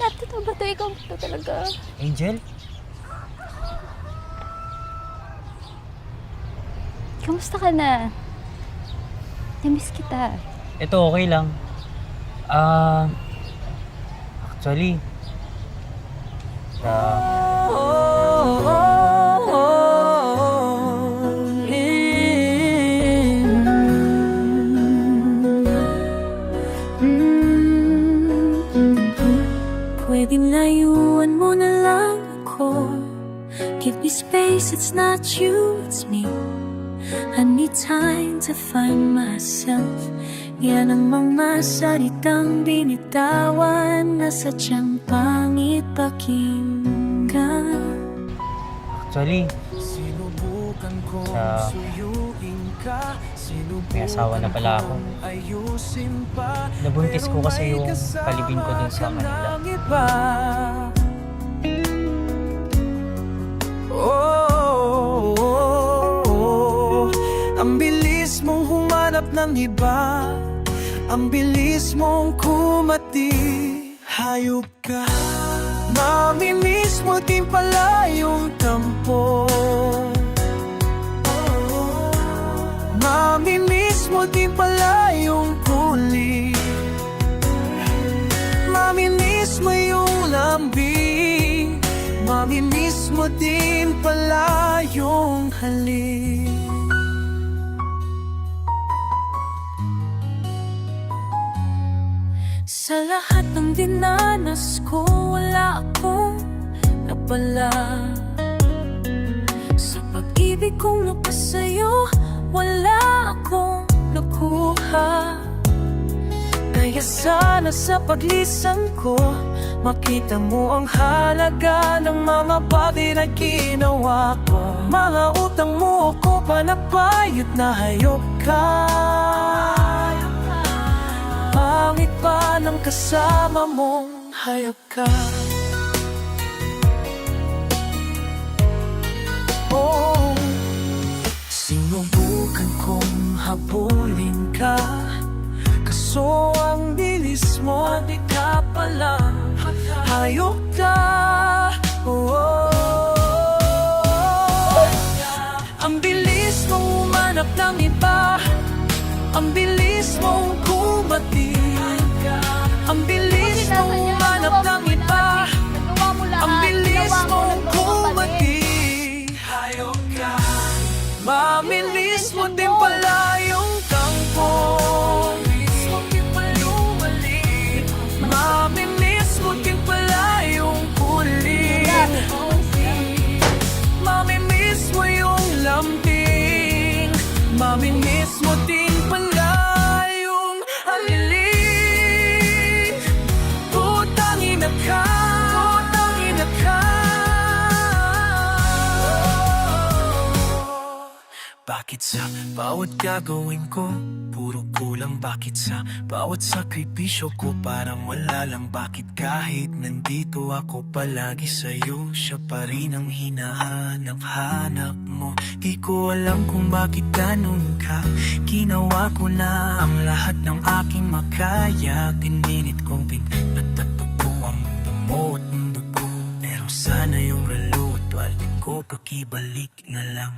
hanap. Totoo ba ito? Ikaw ito talaga? Angel? Kamusta ka na? Namiss kita. Ito okay lang. Ah... actually... Sa... Pwede layuan mo na lang ako. Give me space, it's not you, it's me. I need time to find myself. Yan ang mga salitang binitawan Na sadyang pangit pakinggan. Actually... Sa... May asawa na pala ako. Nabuntis ko kasi yung palibin ko dun sa Manila. Oh, oh, oh. Ang bilis mong humanap ng iba Ang bilis mong kumati Hayop ka Mamimiss mo din yung lambing Mamimiss mo din pala yung halik Sa lahat ng dinanas ko Wala akong napala. Sa pag-ibig kong napasayo Wala akong nakuha. Kaya sana sa paglisan ko Makita mo ang halaga ng mga bagay na ginawa ko. Mga utang mo ako panapayot na hayop ka. Pangit pa ng kasama mong hayop ka. Oh, sinubukan kong habulin ka. Kaso ang bilis mo Di ka pala Hayop ka. Oh, Ang bilis mong umanap ng iba. Ang bilis mong kumati Ang bilis mong umanap ng iba. Ang bilis mong kumati Hayop ka. Mamilis mo din pala Mamimiss mo din Bakit sa bawat gagawin ko? Puro kulang bakit sa bawat sakripisyo ko? Parang wala lang bakit kahit nandito ako palagi sa'yo? Siya pa rin ang hinahanap-hanap mo. Di ko alam kung bakit ganun ka. Ginawa ko na ang lahat ng aking makaya. Pinilit kong pinagtatubo ang mundo mo at mundo ko. Pero sana yung relo at ko Pakibalik na lang